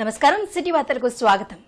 నమస్కారం సిటీ వార్తలకు స్వాగతం.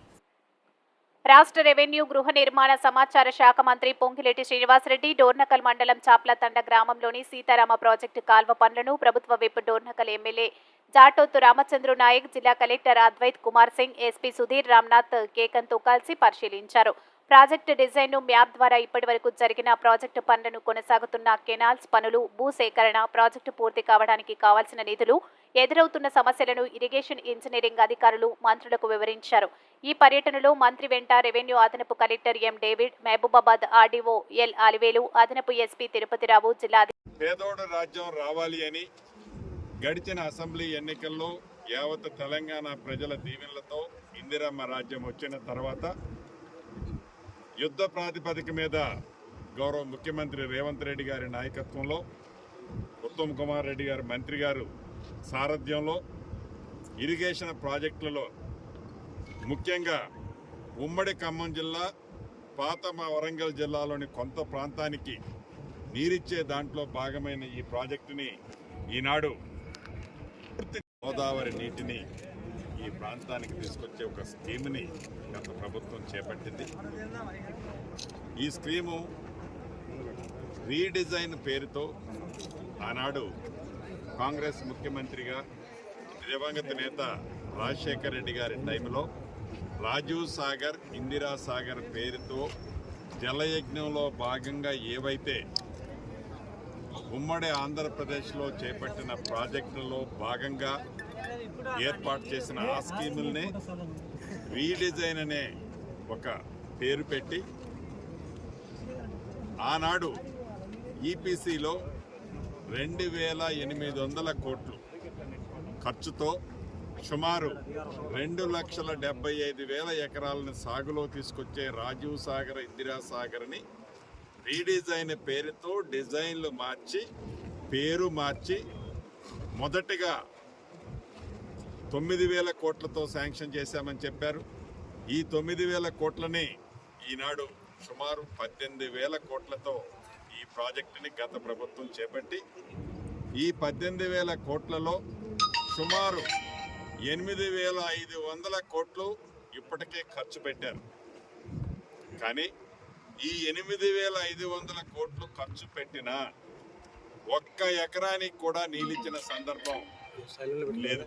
రాష్ట్ర రెవెన్యూ గృహ నిర్మాణ సమాచార శాఖ మంత్రి పొంగిరెడ్డి శ్రీనివాసరెడ్డి డోర్నకల్ మండలం చాప్లతండ గ్రామంలోని సీతారామ ప్రాజెక్టు కాల్వ పనులను ప్రభుత్వ విప్ డోర్నకల్ ఎమ్మెల్యే జాటోత్తు రామచంద్రు నాయక్ జిల్లా కలెక్టర్ అద్వైత్ కుమార్ సింగ్ ఎస్పీ సుధీర్ రామ్నాథ్ కేకన్తో కలిసి పరిశీలించారు. ప్రాజెక్టు డిజైన్ను మ్యాప్ ద్వారా ఇప్పటివరకు జరిగిన ప్రాజెక్టు పనులను కొనసాగుతున్న కెనాల్స్ పనులు భూసేకరణ ప్రాజెక్టు పూర్తి కావడానికి కావాల్సిన నిధులు ఎదురవుతున్న సమస్యలను ఇరిగేషన్ ఇంజనీరింగ్ అధికారులు మంత్రులకు వివరించారు. ఈ పర్యటనలో మంత్రి వెంట రెవెన్యూ అదనపు collector M David Mahabubabad RDO L Alivelu అదనపు ఎస్పీ తిరుపతిరావు జిల్లా పేదోడు రాజ్యం రావాలి అని గడిచిన అసెంబ్లీ ఎన్నికల్లో యావత్ తెలంగాణ ప్రజల దీవెనలతో ఇందిరమ్మ రాజ్యం వచ్చిన తర్వాత యుద్ధ ప్రాతిపదిక మీద గౌరవ ముఖ్యమంత్రి రేవంత్ రెడ్డి గారి నాయకత్వంలో ఉత్తమ్ కుమార్ రెడ్డి గారు మంత్రి గారు సారథ్యంలో ఇరిగేషన్ ప్రాజెక్టులలో ముఖ్యంగా ఉమ్మడి ఖమ్మం జిల్లా పాత మా వరంగల్ జిల్లాలోని కొంత ప్రాంతానికి నీరిచ్చే దాంట్లో భాగమైన ఈ ప్రాజెక్టుని ఈనాడు పూర్తి గోదావరి నీటిని ఈ ప్రాంతానికి తీసుకొచ్చే ఒక స్కీమ్ని గత ప్రభుత్వం చేపట్టింది. ఈ స్కీము రీడిజైన్ పేరుతో ఆనాడు కాంగ్రెస్ ముఖ్యమంత్రిగా దివంగత నేత రాజశేఖర్ రెడ్డి గారి టైంలో రాజీవ్ సాగర్ ఇందిరా సాగర్ పేరుతో జలయజ్ఞంలో భాగంగా ఏవైతే ఉమ్మడి ఆంధ్రప్రదేశ్లో చేపట్టిన ప్రాజెక్టులో భాగంగా ఏర్పాటు చేసిన ఆ స్కీముల్ని రీడిజైన్ అనే ఒక పేరు పెట్టి ఆనాడు ఈపీసీలో రెండు వేల ఎనిమిది వందల కోట్లు ఖర్చుతో సుమారు రెండు లక్షల డెబ్బై ఐదు వేల ఎకరాలను సాగులో తీసుకొచ్చే రాజీవ్ సాగర్ ఇందిరా సాగర్ని రీడిజైన్ పేరుతో డిజైన్లు మార్చి పేరు మార్చి మొదటిగా తొమ్మిది వేల కోట్లతో శాంక్షన్ చేశామని చెప్పారు. ఈ తొమ్మిది వేల కోట్లని ఈనాడు సుమారు పద్దెనిమిది వేల కోట్లతో ఈ ప్రాజెక్టుని గత ప్రభుత్వం చేపట్టి ఈ పద్దెనిమిది వేల కోట్లలో సుమారు ఎనిమిది వేల ఐదు వందల కోట్లు ఇప్పటికే ఖర్చు పెట్టారు. కానీ ఈ ఎనిమిది వేల ఐదు వందల కోట్లు ఖర్చు పెట్టినా ఒక్క ఎకరానికి కూడా నీళ్ళిచ్చిన సందర్భం లేదు.